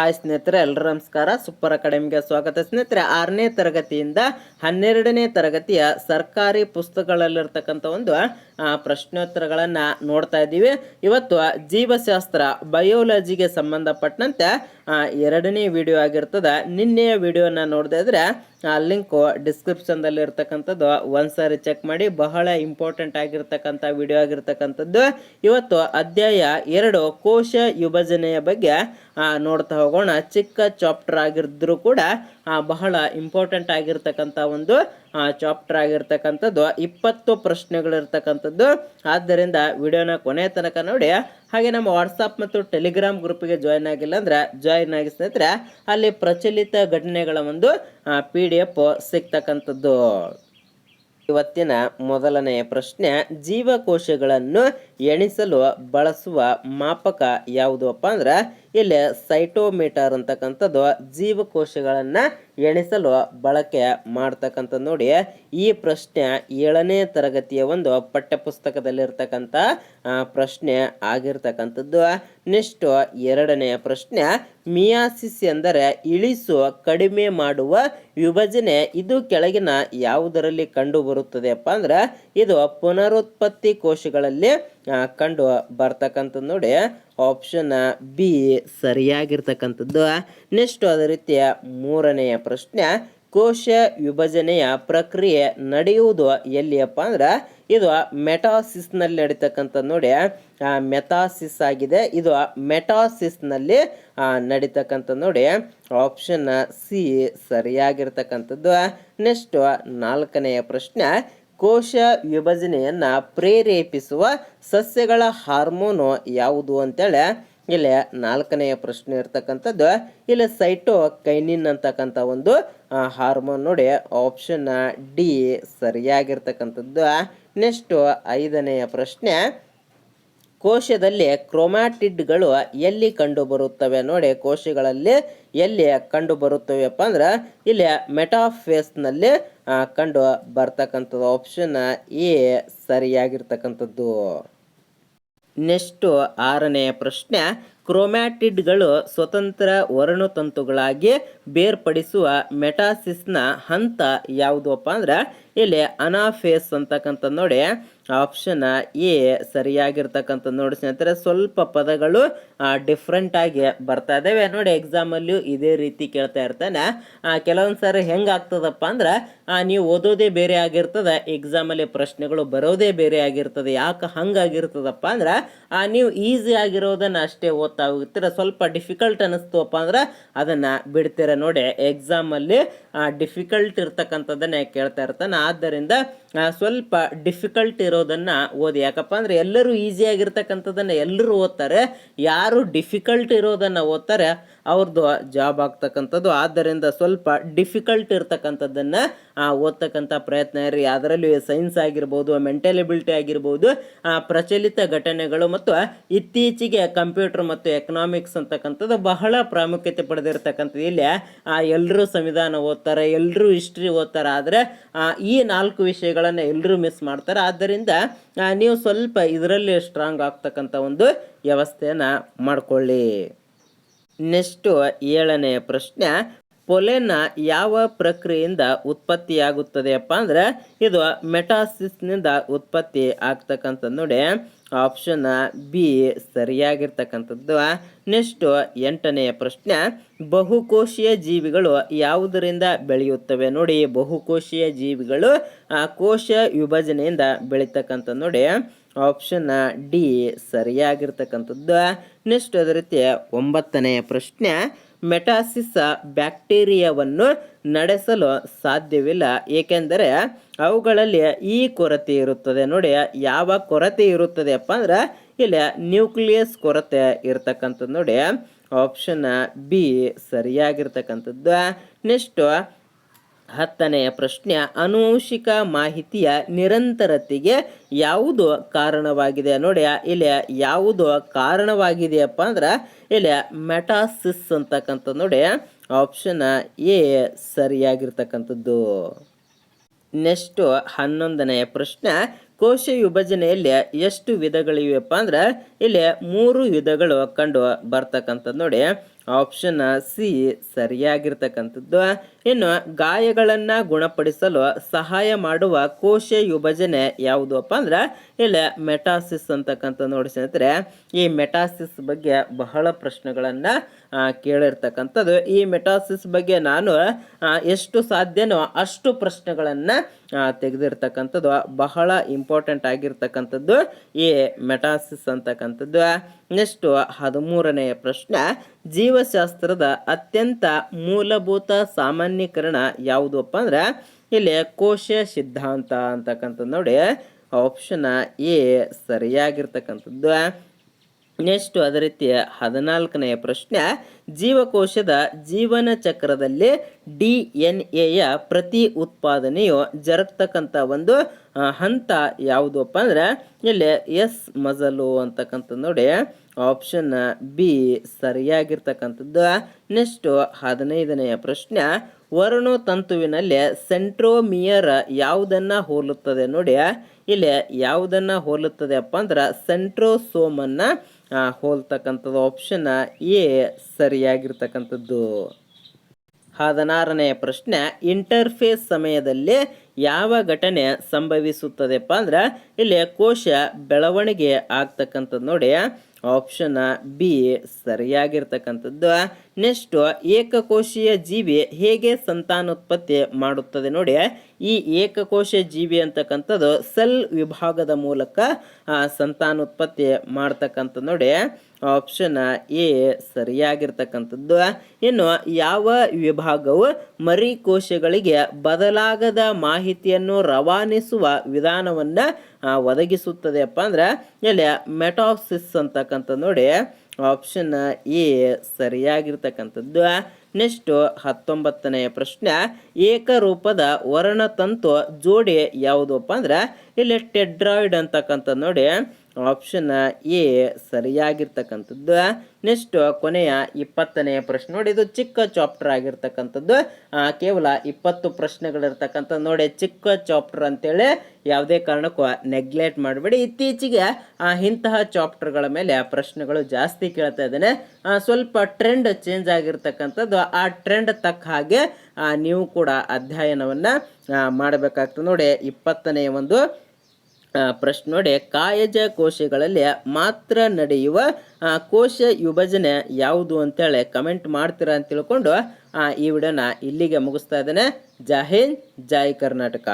Hi ಸ್ನೇಹಿತರೆ ಎಲ್ಲರೂ ನಮಸ್ಕಾರ. ಸೂಪರ್ ಅಕಾಡೆಮಿಗೆ ಸ್ವಾಗತ. ಸ್ನೇಹಿತರೆ, ಆರನೇ ತರಗತಿಯಿಂದ ಹನ್ನೆರಡನೇ ತರಗತಿಯ ಸರ್ಕಾರಿ ಪುಸ್ತಕಗಳಲ್ಲಿರ್ತಕ್ಕಂಥ ಒಂದು ಪ್ರಶ್ನೋತ್ತರಗಳನ್ನು ನೋಡ್ತಾ ಇದ್ದೀವಿ. ಇವತ್ತು ಜೀವಶಾಸ್ತ್ರ, ಬಯೋಲಜಿಗೆ ಸಂಬಂಧಪಟ್ಟಂತೆ ಎರಡನೇ ವಿಡಿಯೋ ಆಗಿರ್ತದೆ. ನಿನ್ನೆಯ ವಿಡಿಯೋನ ನೋಡದೇ ಇದ್ರೆ, ಆ ಲಿಂಕು ಡಿಸ್ಕ್ರಿಪ್ಷನ್ದಲ್ಲಿ ಇರ್ತಕ್ಕಂಥದ್ದು ಒಂದ್ಸಾರಿ ಚೆಕ್ ಮಾಡಿ, ಬಹಳ ಇಂಪಾರ್ಟೆಂಟ್ ಆಗಿರ್ತಕ್ಕಂಥ ವಿಡಿಯೋ ಆಗಿರ್ತಕ್ಕಂಥದ್ದು. ಇವತ್ತು ಅಧ್ಯಾಯ ಎರಡು, ಕೋಶ ವಿಭಜನೆಯ ಬಗ್ಗೆ ನೋಡ್ತಾ ಹೋಗೋಣ. ಚಿಕ್ಕ ಚಾಪ್ಟರ್ ಆಗಿದ್ರು ಕೂಡ ಬಹಳ ಇಂಪಾರ್ಟೆಂಟ್ ಆಗಿರ್ತಕ್ಕಂಥ ಒಂದು ಚಾಪ್ಟರ್ ಆಗಿರ್ತಕ್ಕಂಥದ್ದು, ಇಪ್ಪತ್ತು ಪ್ರಶ್ನೆಗಳಿರ್ತಕ್ಕಂಥದ್ದು. ಆದ್ದರಿಂದ ವಿಡಿಯೋನ ಕೊನೆ ತನಕ ನೋಡಿ, ಹಾಗೆ ನಮ್ಮ ವಾಟ್ಸಪ್ ಮತ್ತು ಟೆಲಿಗ್ರಾಮ್ ಗ್ರೂಪಿಗೆ ಜಾಯ್ನ್ ಆಗಿಲ್ಲ ಅಂದ್ರೆ ಜಾಯ್ನ್ ಆಗಿ ಸ್ನೇಹಿತರೆ, ಅಲ್ಲಿ ಪ್ರಚಲಿತ ಘಟನೆಗಳ ಒಂದು ಪಿ ಡಿ ಎಫ್ ಸಿಗ್ತಕ್ಕಂಥದ್ದು. ಇವತ್ತಿನ ಮೊದಲನೆಯ ಪ್ರಶ್ನೆ, ಜೀವಕೋಶಗಳನ್ನು ಎಣಿಸಲು ಬಳಸುವ ಮಾಪಕ ಯಾವುದಪ್ಪ ಅಂದ್ರೆ, ಇಲ್ಲಿ ಸೈಟೋಮೀಟರ್ ಅಂತಕ್ಕಂಥದ್ದು ಜೀವಕೋಶಗಳನ್ನು ಎಣಿಸಲು ಬಳಕೆ ಮಾಡ್ತಕ್ಕಂಥ ನೋಡಿ. ಈ ಪ್ರಶ್ನೆ ಏಳನೇ ತರಗತಿಯ ಒಂದು ಪಠ್ಯಪುಸ್ತಕದಲ್ಲಿರ್ತಕ್ಕಂಥ ಪ್ರಶ್ನೆ ಆಗಿರ್ತಕ್ಕಂಥದ್ದು. ನೆಕ್ಸ್ಟ್ ಎರಡನೆಯ ಪ್ರಶ್ನೆ, ಮಿಯಾಸಿಸ್ ಎಂದರೆ ಇಳಿಸು, ಕಡಿಮೆ ಮಾಡುವ ವಿಭಜನೆ ಇದು ಕೆಳಗಿನ ಯಾವುದರಲ್ಲಿ ಕಂಡುಬರುತ್ತದೆ ಅಪ್ಪ ಅಂದ್ರೆ, ಇದು ಪುನರುತ್ಪತ್ತಿ ಕೋಶಗಳಲ್ಲಿ ಕಂಡು ಬರ್ತಕ್ಕಂಥದ್ದು ನೋಡಿ. ಆಪ್ಷನ್ ಬಿ ಸರಿಯಾಗಿರ್ತಕ್ಕಂಥದ್ದು. ನೆಕ್ಸ್ಟ್ ಅದೇ ರೀತಿಯ ಮೂರನೆಯ ಪ್ರಶ್ನೆ, ಕೋಶ ವಿಭಜನೆಯ ಪ್ರಕ್ರಿಯೆ ನಡೆಯುವುದು ಎಲ್ಲಿಯಪ್ಪ ಅಂದ್ರೆ, ಇದು ಮೆಟಾಸಿಸ್ನಲ್ಲಿ ನಡೀತಕ್ಕಂಥದ್ದು ನೋಡಿ. ಮೆಟಾಸಿಸ್ ಆಗಿದೆ. ಇದು ಮೆಟಾಸಿಸ್ನಲ್ಲಿ ನಡೀತಕ್ಕಂಥ ನೋಡಿ. Option C ಸರಿಯಾಗಿರ್ತಕ್ಕಂಥದ್ದು. ನೆಕ್ಸ್ಟ್ ನಾಲ್ಕನೆಯ ಪ್ರಶ್ನೆ ಕೋಶ ವಿಭಜನೆಯನ್ನು ಪ್ರೇರೇಪಿಸುವ ಸಸ್ಯಗಳ ಹಾರ್ಮೋನು ಯಾವುದು ಅಂತೇಳಿ, ಇಲ್ಲಿ ನಾಲ್ಕನೆಯ ಪ್ರಶ್ನೆ ಇರ್ತಕ್ಕಂಥದ್ದು. ಇಲ್ಲಿ ಸೈಟೋ ಕೈನಿನ್ ಅಂತಕ್ಕಂಥ ಒಂದು ಹಾರ್ಮೋನ್ ನೋಡಿ ಆಪ್ಷನ್ ಡಿ ಸರಿಯಾಗಿರ್ತಕ್ಕಂಥದ್ದು. ನೆಕ್ಸ್ಟು ಐದನೆಯ ಪ್ರಶ್ನೆ, ಕೋಶದಲ್ಲಿ ಕ್ರೊಮ್ಯಾಟಿಡ್ಗಳು ಎಲ್ಲಿ ಕಂಡುಬರುತ್ತವೆ ನೋಡಿ, ಕೋಶಗಳಲ್ಲಿ ಎಲ್ಲಿ ಕಂಡು ಬರುತ್ತವೆಪ್ಪ ಅಂದ್ರೆ, ಇಲ್ಲಿ ಮೆಟಾಫೇಸ್ನಲ್ಲಿ ಕಂಡು ಬರ್ತಕ್ಕಂಥದ್ದು ಆಪ್ಷನ್ ಎ ಸರಿಯಾಗಿರ್ತಕ್ಕಂಥದ್ದು. ನೆಕ್ಸ್ಟು ಆರನೆಯ ಪ್ರಶ್ನೆ, ಕ್ರೋಮ್ಯಾಟಿಡ್ಗಳು ಸ್ವತಂತ್ರ ವರ್ಣತಂತುಗಳಾಗಿ ಬೇರ್ಪಡಿಸುವ ಮೆಟಾಸಿಸ್ನ ಹಂತ ಯಾವುದಪ್ಪ ಅಂದ್ರೆ, ಇಲ್ಲಿ ಅನಾಫೇಸ್ ಅಂತಕ್ಕಂಥ ನೋಡಿ. ಆಪ್ಷನ್ ಎ ಸರಿಯಾಗಿರ್ತಕ್ಕಂಥದ್ದು ನೋಡಿ ಸ್ನೇಹಿತರೆ, ಸ್ವಲ್ಪ ಪದಗಳು ಡಿಫ್ರೆಂಟ್ ಆಗಿ ಬರ್ತಾ ಇದ್ದಾವೆ ನೋಡಿ ಎಕ್ಸಾಮಲ್ಲೂ ಇದೇ ರೀತಿ ಕೇಳ್ತಾ ಇರ್ತಾನೆ. ಕೆಲವೊಂದು ಸಾರಿ ಹೆಂಗೆ ಆಗ್ತದಪ್ಪ ಅಂದ್ರೆ ನೀವು ಓದೋದೇ ಬೇರೆ ಆಗಿರ್ತದೆ ಎಕ್ಸಾಮಲ್ಲಿ ಪ್ರಶ್ನೆಗಳು ಬರೋದೇ ಬೇರೆ ಆಗಿರ್ತದೆ, ಯಾಕೆ ಹಂಗಾಗಿರ್ತದಪ್ಪ ಅಂದ್ರೆ ನೀವು ಈಸಿ ಆಗಿರೋದನ್ನ ಅಷ್ಟೇ ಓದ್ತಾ ಹೋಗ್ತೀರ. ಸ್ವಲ್ಪ ಡಿಫಿಕಲ್ಟ್ ಅನ್ನಿಸ್ತುವಪ್ಪ ಅಂದ್ರೆ, ಅದನ್ನ ಬಿಡ್ತೀರ ನೋಡಿ. ಎಕ್ಸಾಮಲ್ಲಿ ಡಿಫಿಕಲ್ಟ್ ಇರ್ತಕ್ಕಂಥದ್ದನ್ನೇ ಕೇಳ್ತಾ ಇರ್ತಾನೆ. ಆದ್ದರಿಂದ ಸ್ವಲ್ಪ ಡಿಫಿಕಲ್ಟ್ ಇರೋದನ್ನು ಓದಿ. ಯಾಕಪ್ಪ ಅಂದರೆ ಎಲ್ಲರೂ ಈಸಿ ಆಗಿರ್ತಕ್ಕಂಥದ್ದನ್ನ ಎಲ್ಲರೂ ಓದ್ತಾರೆ. ಯಾರು ಡಿಫಿಕಲ್ಟ್ ಇರೋದನ್ನು ಓದ್ತಾರೆ ಅವ್ರದ್ದು ಜಾಬ್ ಆಗ್ತಕ್ಕಂಥದ್ದು. ಆದ್ದರಿಂದ ಸ್ವಲ್ಪ ಡಿಫಿಕಲ್ಟ್ ಇರ್ತಕ್ಕಂಥದ್ದನ್ನು ಓದ್ತಕ್ಕಂಥ ಪ್ರಯತ್ನ ಇರಿ ಅದರಲ್ಲಿ ಸೈನ್ಸ್ ಆಗಿರ್ಬೋದು ಮೆಂಟಲಿಬಿಲಿಟಿ ಆಗಿರ್ಬೋದು ಪ್ರಚಲಿತ ಘಟನೆಗಳು ಮತ್ತು ಇತ್ತೀಚೆಗೆ ಕಂಪ್ಯೂಟರ್ ಮತ್ತು ಎಕನಾಮಿಕ್ಸ್ ಅಂತಕ್ಕಂಥದ್ದು ಬಹಳ ಪ್ರಾಮುಖ್ಯತೆ ಪಡೆದಿರ್ತಕ್ಕಂಥದ್ದು. ಇಲ್ಲಿ ಎಲ್ಲರೂ ಸಂವಿಧಾನ ಓದ್ತಾರೆ, ಎಲ್ಲರೂ ಹಿಸ್ಟ್ರಿ ಓದ್ತಾರೆ. ಆದರೆ ಈ ನಾಲ್ಕು ವಿಷಯಗಳನ್ನು ಎಲ್ಲರೂ ಮಿಸ್ ಮಾಡ್ತಾರೆ. ಆದ್ದರಿಂದ ನೀವು ಸ್ವಲ್ಪ ಇದರಲ್ಲಿ ಸ್ಟ್ರಾಂಗ್ ಆಗ್ತಕ್ಕಂಥ ಒಂದು ವ್ಯವಸ್ಥೆಯನ್ನು ಮಾಡ್ಕೊಳ್ಳಿ. ನೆಕ್ಸ್ಟು ಏಳನೆಯ ಪ್ರಶ್ನೆ, ಪೊಲೆನ ಯಾವ ಪ್ರಕ್ರಿಯೆಯಿಂದ ಉತ್ಪತ್ತಿಯಾಗುತ್ತದೆಯಪ್ಪ ಅಂದರೆ, ಇದು ಮೆಟಾಸಿಸ್ನಿಂದ ಉತ್ಪತ್ತಿ ಆಗ್ತಕ್ಕಂಥದ್ದು ನೋಡಿ. ಆಪ್ಷನ್ ಬಿ ಸರಿಯಾಗಿರ್ತಕ್ಕಂಥದ್ದು ನೆಕ್ಸ್ಟ್ ಎಂಟನೆಯ ಪ್ರಶ್ನೆ ಬಹುಕೋಶೀಯ ಜೀವಿಗಳು ಯಾವುದರಿಂದ ಬೆಳೆಯುತ್ತವೆ ನೋಡಿ. ಬಹುಕೋಶೀಯ ಜೀವಿಗಳು ಆ, ಕೋಶ ವಿಭಜನೆಯಿಂದ ಬೆಳೀತಕ್ಕಂಥ ನೋಡಿ. ಆಪ್ಷನ್ ಡಿ ಸರಿಯಾಗಿರ್ತಕ್ಕಂಥದ್ದು ನೆಕ್ಸ್ಟ್ ಅದೇ ರೀತಿ ಒಂಬತ್ತನೆಯ ಪ್ರಶ್ನೆ ಮೆಟಾಸಿಸ್ ಬ್ಯಾಕ್ಟೀರಿಯಾವನ್ನು ನಡೆಸಲು ಸಾಧ್ಯವಿಲ್ಲ. ಏಕೆಂದರೆ ಅವುಗಳಲ್ಲಿ ಈ ಕೊರತೆ ಇರುತ್ತದೆ. ನೋಡಿ, ಯಾವ ಕೊರತೆ ಇರುತ್ತದೆಯಪ್ಪ ಅಂದ್ರೆ, ಇಲ್ಲಿ ನ್ಯೂಕ್ಲಿಯಸ್ ಕೊರತೆ ಇರತಕ್ಕಂಥದ್ದು. ನೋಡಿ, ಆಪ್ಷನ್ ಬಿ ಸರಿಯಾಗಿರ್ತಕ್ಕಂಥದ್ದು. ನೆಕ್ಸ್ಟ್ ಹತ್ತನೆಯ ಪ್ರಶ್ನೆ ಅನುವಂಶಿಕ ಮಾಹಿತಿಯ ನಿರಂತರತೆಗೆ ಯಾವುದು ಕಾರಣವಾಗಿದೆ? ನೋಡಿ, ಇಲ್ಲಿ ಯಾವುದು ಕಾರಣವಾಗಿದೆಯಪ್ಪ ಅಂದ್ರೆ, ಇಲ್ಲಿ ಮೆಟಾಸಿಸ್ ಅಂತಕ್ಕಂಥ, ನೋಡಿ, ಆಪ್ಷನ್ ಎ ಸರಿಯಾಗಿರ್ತಕ್ಕಂಥದ್ದು. ನೆಕ್ಸ್ಟು ಹನ್ನೊಂದನೆಯ ಪ್ರಶ್ನೆ ಕೋಶ ವಿಭಜನೆಯಲ್ಲಿ ಎಷ್ಟು ವಿಧಗಳಿವೆಯಪ್ಪ ಅಂದ್ರೆ, ಇಲ್ಲಿ ಮೂರು ವಿಧಗಳು ಕಂಡು ಬರ್ತಕ್ಕಂಥದ್ದು, ನೋಡಿ ಆಪ್ಷನ್ ಸಿ ಸರಿಯಾಗಿರ್ತಕ್ಕಂಥದ್ದು. ಇನ್ನು ಗಾಯಗಳನ್ನು ಗುಣಪಡಿಸಲು ಸಹಾಯ ಮಾಡುವ ಕೋಶ ವಿಭಜನೆ ಯಾವುದಪ್ಪ ಅಂದ್ರೆ ಇಲ್ಲಿ, ಮೆಟಾಸಿಸ್ ಅಂತಕ್ಕಂಥ ನೋಡಿ ಸ್ನೇಹಿತರೆ, ಈ ಮೆಟಾಸಿಸ್ ಬಗ್ಗೆ ಬಹಳ ಪ್ರಶ್ನೆಗಳನ್ನು ಕೇಳಿರ್ತಕ್ಕಂಥದ್ದು. ಈ ಮೆಟಾಸಿಸ್ ಬಗ್ಗೆ ನಾನು ಎಷ್ಟು ಸಾಧ್ಯನೋ ಅಷ್ಟು ಪ್ರಶ್ನೆಗಳನ್ನು ತೆಗೆದಿರ್ತಕ್ಕಂಥದ್ದು. ಬಹಳ ಇಂಪಾರ್ಟೆಂಟ್ ಆಗಿರ್ತಕ್ಕಂಥದ್ದು ಈ ಮೆಟಾಸಿಸ್ ಅಂತಕ್ಕಂಥದ್ದು. ನೆಕ್ಸ್ಟು ಹದಿಮೂರನೆಯ ಪ್ರಶ್ನೆ, ಜೀವಶಾಸ್ತ್ರದ ಅತ್ಯಂತ ಮೂಲಭೂತ ಸಾಮಾನ್ಯೀಕರಣ ಯಾವುದಪ್ಪ ಅಂದ್ರೆ, ಇಲ್ಲಿ ಕೋಶ ಸಿದ್ಧಾಂತ ಅಂತಕ್ಕಂಥದ್ದು ನೋಡಿ. Option A ಸರಿಯಾಗಿರ್ತಕ್ಕಂಥದ್ದು. ನೆಕ್ಸ್ಟ್ ಅದೇ ರೀತಿ ಹದಿನಾಲ್ಕನೆಯ ಪ್ರಶ್ನೆ, ಜೀವಕೋಶದ ಜೀವನ ಚಕ್ರದಲ್ಲಿ ಡಿ ಎನ್ ಎಯ ಪ್ರತಿ ಉತ್ಪಾದನೆಯು ಜರುಗ್ತಕ್ಕಂಥ ಒಂದು ಹಂತ ಯಾವುದಪ್ಪ ಅಂದ್ರೆ, ಇಲ್ಲಿ ಎಸ್ ಮಜಲು ಅಂತಕ್ಕಂಥದ್ದು ನೋಡಿ. ಆಪ್ಷನ್ ಬಿ ಸರಿಯಾಗಿರ್ತಕ್ಕಂಥದ್ದು. ನೆಕ್ಸ್ಟು ಹದಿನೈದನೆಯ ಪ್ರಶ್ನೆ ವರ್ಣು ತಂತುವಿನಲ್ಲಿ ಸೆಂಟ್ರೋಮಿಯರ್ ಯಾವುದನ್ನು ಹೋಲುತ್ತದೆ ನೋಡಿ ಇಲ್ಲಿ ಯಾವುದನ್ನು ಹೋಲುತ್ತದೆ ಅಪ್ಪ ಅಂದ್ರೆ ಸೆಂಟ್ರೋಸೋಮನ್ನು ಹೋಲ್ತಕ್ಕಂಥದ್ದು ಆಪ್ಷನ್ ಎ ಸರಿಯಾಗಿರ್ತಕ್ಕಂಥದ್ದು. ಹದಿನಾರನೆಯ ಪ್ರಶ್ನೆ ಇಂಟರ್ಫೇಸ್ ಸಮಯದಲ್ಲಿ ಯಾವ ಘಟನೆ ಸಂಭವಿಸುತ್ತದೆಪ್ಪ ಅಂದ್ರೆ ಇಲ್ಲಿ ಕೋಶ ಬೆಳವಣಿಗೆ ಆಗ್ತಕ್ಕಂಥದ್ದು ನೋಡಿ. ಆಪ್ಷನ್ ಬಿ ಸರಿಯಾಗಿರ್ತಕ್ಕಂಥದ್ದು. ನೆಕ್ಸ್ಟ್ ಏಕಕೋಶೀಯ ಜೀವಿ ಹೇಗೆ ಸಂತಾನೋತ್ಪತ್ತಿ ಮಾಡುತ್ತದೆ ನೋಡಿ. ಈ ಏಕಕೋಶ ಜೀವಿ ಅಂತಕ್ಕಂಥದ್ದು ಸೆಲ್ ವಿಭಾಗದ ಮೂಲಕ ಸಂತಾನೋತ್ಪತ್ತಿ ಮಾಡ್ತಕ್ಕಂಥದ್ದು ನೋಡಿ. ಆಪ್ಷನ್ ಎ ಸರಿಯಾಗಿರ್ತಕ್ಕಂಥದ್ದು. ಇನ್ನು ಯಾವ ವಿಭಾಗವು ಮರಿ ಕೋಶಗಳಿಗೆ ಬದಲಾಗದ ಮಾಹಿತಿಯನ್ನು ರವಾನಿಸುವ ವಿಧಾನವನ್ನು ಒದಗಿಸುತ್ತದೆ ಅಪ್ಪ ಅಂದ್ರೆ, ಇಲ್ಲಿ ಮೆಟಾಸಿಸ್ ಅಂತಕ್ಕಂಥದ್ದು ನೋಡಿ. Option A ಸರಿಯಾಗಿರ್ತಕ್ಕಂಥದ್ದು. ನೆಕ್ಸ್ಟ್ ಹತ್ತೊಂಬತ್ತನೆಯ ಪ್ರಶ್ನೆ. ಏಕರೂಪದ ವರ್ಣತಂತು ಜೋಡಿ ಯಾವುದಪ್ಪ ಅಂದ್ರೆ, ಇಲ್ಲಿ ಟೆಡ್ರಾಯ್ಡ್ ಅಂತಕ್ಕಂಥದ್ದು ನೋಡಿ. Option A ಸರಿಯಾಗಿರ್ತಕ್ಕಂಥದ್ದು. ನೆಕ್ಸ್ಟ್ ಕೊನೆಯ ಇಪ್ಪತ್ತನೆಯ ಪ್ರಶ್ನೆ ನೋಡಿ, ಇದು ಚಿಕ್ಕ ಚಾಪ್ಟರ್ ಆಗಿರ್ತಕ್ಕಂಥದ್ದು. ಕೇವಲ ಇಪ್ಪತ್ತು ಪ್ರಶ್ನೆಗಳಿರ್ತಕ್ಕಂಥದ್ದು ನೋಡಿ, ಚಿಕ್ಕ ಚಾಪ್ಟರ್ ಅಂತೇಳಿ ಯಾವುದೇ ಕಾರಣಕ್ಕೂ ನೆಗ್ಲೆಕ್ಟ್ ಮಾಡಬೇಡಿ. ಇತ್ತೀಚೆಗೆ ಇಂತಹ ಚಾಪ್ಟರ್ಗಳ ಮೇಲೆ ಪ್ರಶ್ನೆಗಳು ಜಾಸ್ತಿ ಕೇಳ್ತಾ ಇದ್ದೇನೆ. ಸ್ವಲ್ಪ ಟ್ರೆಂಡ್ ಚೇಂಜ್ ಆಗಿರ್ತಕ್ಕಂಥದ್ದು. ಆ ಟ್ರೆಂಡ್ ತಕ್ಕ ಹಾಗೆ ನೀವು ಕೂಡ ಅಧ್ಯಯನವನ್ನು ಮಾಡಬೇಕಾಗ್ತದೆ. ನೋಡಿ ಇಪ್ಪತ್ತನೆಯ ಒಂದು ಪ್ರಶ್ನೆ ನೋಡಿ, ಕಾಯಜ ಕೋಶಗಳಲ್ಲಿ ಮಾತ್ರ ನಡೆಯುವ ಕೋಶ ವಿಭಜನೆ ಯಾವುದು ಅಂತೇಳಿ ಕಮೆಂಟ್ ಮಾಡ್ತೀರಾ ಅಂತ ತಿಳ್ಕೊಂಡು ಈ ವಿಡಿಯೋನ ಇಲ್ಲಿಗೆ ಮುಗಿಸ್ತಾ ಇದ್ದೇನೆ. ಜೈ ಹಿಂದ್, ಜೈ ಕರ್ನಾಟಕ.